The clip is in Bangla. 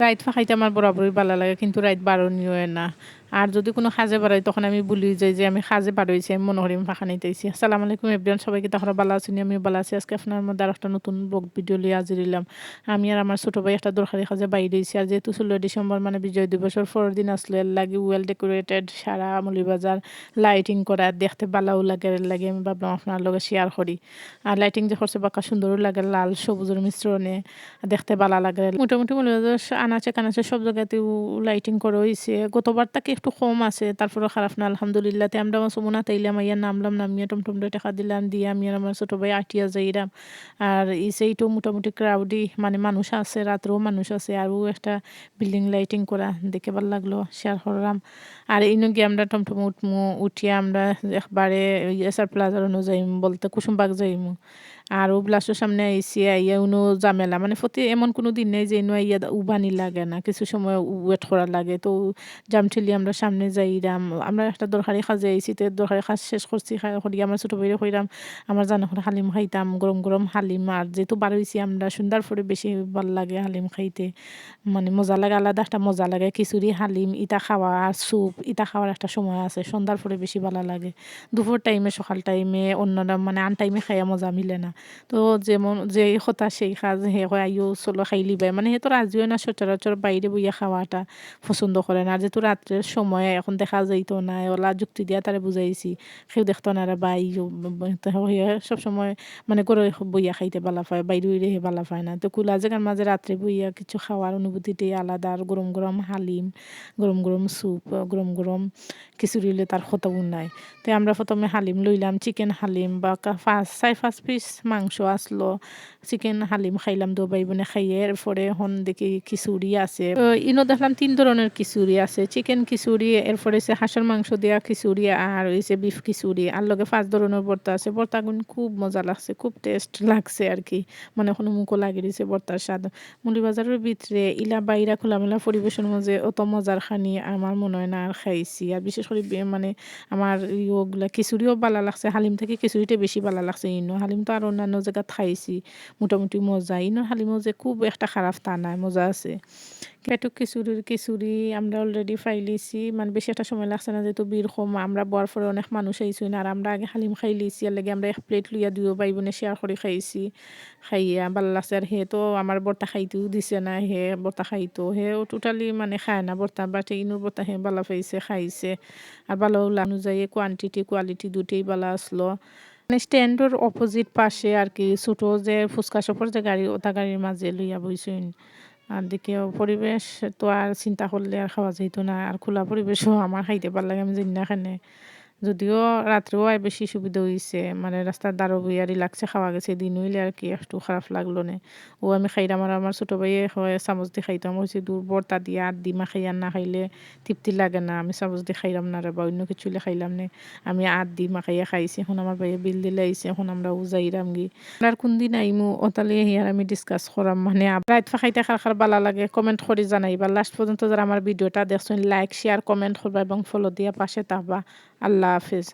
রাইত ফাঁকাইতে আমার বরাবরই ভালো লাগে কিন্তু রাইত বারণীয় না। আর যদি কোনো সাজে বাড়াই তখন আমি বলি যাই যে আমি সাজে বাড়াইছি, আমি মনে করি আমি ফাঁকা নিতেছি। আসসালামু আলাইকুম এভরিওয়ান সবাইকে তখন ভালো আছি আমি ভালো আছি। আজকে আপনার মধ্যে আর একটা নতুন ব্লগ ভিডিও লিয়ে হাজির দিলাম আমি আর আমার ছোটো ভাই একটা দরকারি কাজে বাইরে দিয়েছি আর যেহেতু ষোলো ডিসেম্বর মানে বিজয় দিবসের পরের দিন আসলে লাগে ওয়েল ডেকোরেটেড সারা বাজার লাইটিং করা, দেখতে ভালোও লাগে লাগে আমি ভাবলাম আপনার লগে শেয়ার করি। আর লাইটিং যে করছে বাঁকা সুন্দরও লাগে, লাল সবুজের মিশ্রণে দেখতে ভালো লাগে। মোটামুটি মৌলিবাজার আনাচে কানাচে সব জায়গাতেও লাইটিং করা হয়েছে গতবার তাকে একটু কম আছে তারপরে খারাপ না, আলহামদুলিল্লাহ। তে আমরা আমার সুমনা তাইলাম আইয়া নামলাম নামিয়ে টমটম টাকা দিলাম, দিয়ে আমি আর আমার ছোটো ভাই আটিয়া যাইলাম আর এই সেইটাও মোটামুটি ক্রাউডি মানে মানুষ আছে, রাত্রেও মানুষ আছে, আরও একটা বিল্ডিং লাইটিং করা দেখে ভালো লাগল শেয়ার করলাম। আর এই গিয়ে আমরা টমটম উঠমু, উঠিয়ে আমরা একবারে এসআর প্লাজার যাইম বলতে কুসুমবাগ যাইমু। আর ও ব্লাস্টের সামনে আইসি আইয়া উনো জামেলা মানে প্রতি এমন কোনো দিন নেই যে ইনো আইয়া উবানি লাগে না, কিছু সময় ওয়েট করা লাগে। তো জাম ঠেলি আমরা সামনে যাইরাম, আমরা একটা দরকারি কাজে আইসি তো দরকারি কাজ শেষ করছি করি আমার ছোটো বইরে কইরাম, আমার জানো হালিম খাইতাম, গরম গরম হালিম, আর যেহেতু বার হয়েছি আমরা সুন্দর করে বেশি ভালো লাগে হালিম খাইতে মানে মজা লাগে, আলাদা একটা মজা লাগে, খিচুড়ি, হালিম, ইটা খাওয়া আর স্যুপ, ইটা খাওয়ার একটা সময় আছে সন্ধ্যার পরে বেশি ভালো লাগে। দুপুর টাইমে সকাল টাইমে অন্যরা মানে আন টাইমে খাইয়া মজা মিলে না। তো যেমন যে হতা সেই কাজ হে হয় আইও চলো খাই লিবাই। মানে হে তো রাজিও না সচরাচর বাইরে বইয়া খাওয়াটা পছন্দ করে না। আর যেহেতু রাত্রের সময় এখন দেখা যাইতো না ওলা যুক্তি দিয়া তারা বুঝাইছি সেও দেখতো না বাই সবসময় মানে করে বইয়া খাইতে বালা পায় বাইরে উইরে হে বালা পায় না। তো কুলা জায়গার মাঝে রাত্রে বইয়া কিছু খাওয়ার অনুভূতিটাই আলাদা আর গরম গরম হালিম গরম গরম স্যুপ গরম গরম খিচুড়ি হলে তার খতবু নাই। তো আমরা প্রথমে হালিম লইলাম, চিকেন হালিম বা ফার্স্ট চাই ফার্স্ট পিস মাংস আসলো চিকেন হালিম খাইলাম দো বাই বোনে খাইয়ে এরপরে এখন দেখি খিচুড়ি আছে। ইনো দেখলাম তিন ধরনের খিচুড়ি আছে চিকেন খিচুড়ি, এরপরে সে হাঁসের মাংস দেওয়া খিচুড়ি, আর হয়েছে বিফ খিচুড়ি, আর লগে পাঁচ ধরনের ভর্তা আছে। ভর্তাগুন খুব মজা লাগছে, খুব টেস্ট লাগছে আর কি। মানে কোনো মুখও লাগিয়ে দিছে ভর্তার স্বাদ। মুলিবাজারের ভিতরে ইলা বাইরা খোলামেলা পরিবেশের মাঝে অত মজার খানি আমার মনে হয় না আর খাইছি। আর বিশেষ করে মানে আমার ইয়োগুলা খিচুড়িও ভালো লাগছে, হালিম থেকে খিচুড়িটা বেশি ভালো লাগছে ইনো। হালিম তো আর অন্যান্য জায়গাত খাইছি, মোটামুটি মজা ইনো হালিমও যে খুব একটা খারাপ তা নাই, মজা আছে। পেটুক খিচুড়ির খিচুড়ি আমরা অলরেডি ফাইলিছি মানে বেশি একটা সময় লাগছে না যেহেতু বীর কম, আমরা বর পরে অনেক মানুষ আইসি না, আর আমরা আগে হালিম খাই লিছি, আর লাগে আমরা এক প্লেট লইয়া দিও বাই বোনে শেয়ার করে খাইছি, খাইয়া ভালো লাগছে। আর হে তো আমার বর্তা খাইতেও দিছে না, হে বর্তা খাইতো, হে টোটালি মানে খায় না বর্তা বাটে ইনুর বর্তা হে ভালো পাইছে, খাইছে। আর ভালো অনুযায়ী কোয়ান্টিটি কোয়ালিটি দুটোই ভালো আসলো। স্ট্যান্ডের অপোজিট পাশে আর কি ছোটো যে ফুচকা সফর যে গাড়ি, ওটা গাড়ির মাঝে লইয়া বইছেন আর দিকে পরিবেশ তো আর চিন্তা করলে আর খাওয়া যেত না। আর খোলা পরিবেশও আমার খাইতে পার লাগে আমি জানি না যদিও রাত্রেও আয় বেশি সুবিধা হয়েছে মানে রাস্তার দ্বারো বইয়ারি লাগছে খাওয়া গেছে, দিন হইলে আর কি একটু খারাপ লাগল না। ও আমি খাইলাম আর আমার ছোটো ভাইয়ে হয় চামচ দিয়ে খাইতাম হয়েছে দূর বর্তা দিয়ে আর ডিমা খাইয়ার না খাইলে তৃপ্তি লাগে না, আমি চামচ দিয়ে খাইলাম না বা, অন্য কিছু খাইলাম না। আমি আট ডিমা খাইয়া খাইছি, এখন আমার ভাইয়ে বিল দিলে আইছে, এখন আমরা উজাইরাম গি। আর কোন দিন আইমু ওতালে হিয়ার আমি ডিসকাস করাম মানে রাত ফাঁকাইতে খার খার ভালো লাগে কমেন্ট করে জানাইবা। লাস্ট পর্যন্ত যারা আমার ভিডিওটা দেখছেন লাইক শেয়ার কমেন্ট করবা এবং ফলো দিয়া পাশে থাকবা। আল্লাহ হাফিজ